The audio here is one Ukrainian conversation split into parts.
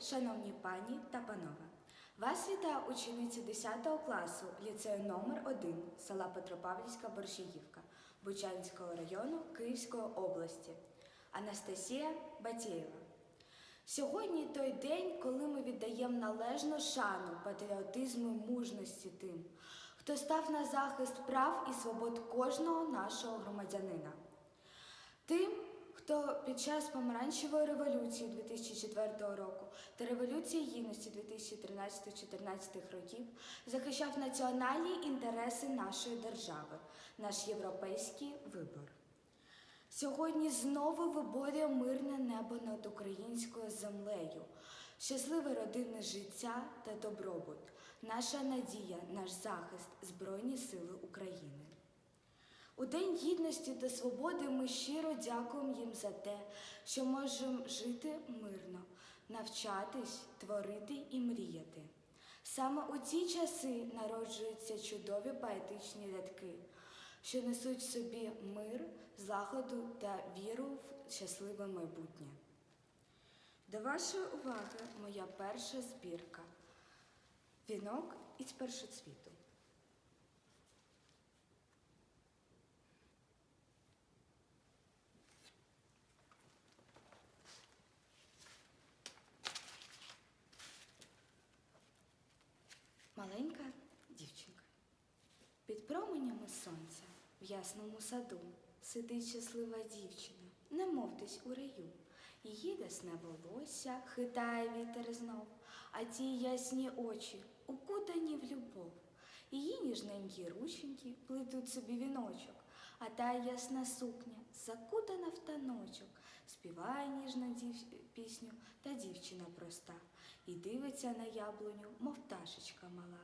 шановні пані та панове. Вас вітає учениця 10 класу ліцею номер 1 села Петропавлівська Борщагівка Бучанського району Київської області Анастасія Батєєва. Сьогодні той день, коли ми віддаємо належну шану патріотизму і мужності тим, хто став на захист прав і свобод кожного нашого громадянина. Тим, хто під час помаранчевої революції 2004 року та революції гідності 2013-2014 років захищав національні інтереси нашої держави, наш європейський вибор. Сьогодні знову виборює мирне небо над українською землею, щасливе родинне життя та добробут, наша надія, наш захист, Збройні Сили України. У День гідності та свободи ми щиро дякуємо їм за те, що можемо жити мирно, навчатись, творити і мріяти. Саме у ці часи народжуються чудові поетичні рядки, що несуть в собі мир, злагоду та віру в щасливе майбутнє. До вашої уваги моя перша збірка Вінок із першоцвіту. Маленька дівчинка. Променями сонця в ясному саду сидить щаслива дівчина, немов десь у раю. Її рясне волосся хитає вітер знов, а ті ясні очі укутані в любов. Її ніжненькі рученьки плетуть собі віночок, а та ясна сукня закутана в таночок, співає ніжну дів... пісню та дівчина проста, і дивиться на яблуню, мов пташечка мала.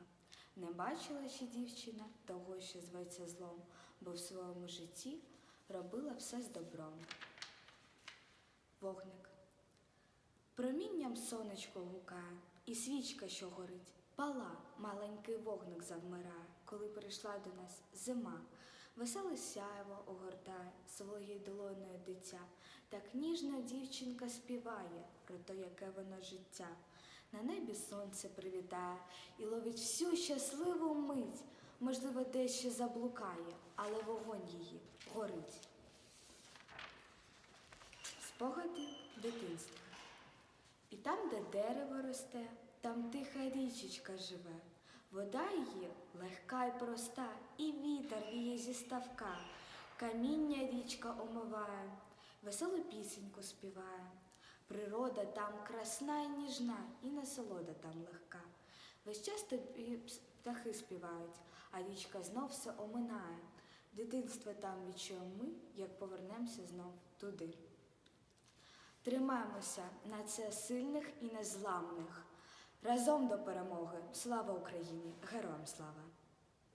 Не бачила ще дівчина того, що зветься злом, бо в своєму житті робила все з добром. Вогник. Промінням сонечко гукає, і свічка, що горить, пала, маленький вогник завмирає, коли прийшла до нас зима. Веселе сяйво огортає своєю долоною дитя. Так ніжна дівчинка співає про те, яке воно життя. На небі сонце привітає і ловить всю щасливу мить. Можливо, дещо заблукає, але вогонь її горить. Спогади дитинства. І там, де дерево росте, там тиха річечка живе. Вода її легка й проста, і вітер віє зі ставка. Каміння річка омиває, веселу пісеньку співає. Природа там красна й ніжна, і насолода там легка. Весь час тобі птахи співають, а річка знов все оминає. Дитинство там відчуємо ми, як повернемося знов туди. Тримаємося на це сильних і незламних. Разом до перемоги. Слава Україні! Героям слава!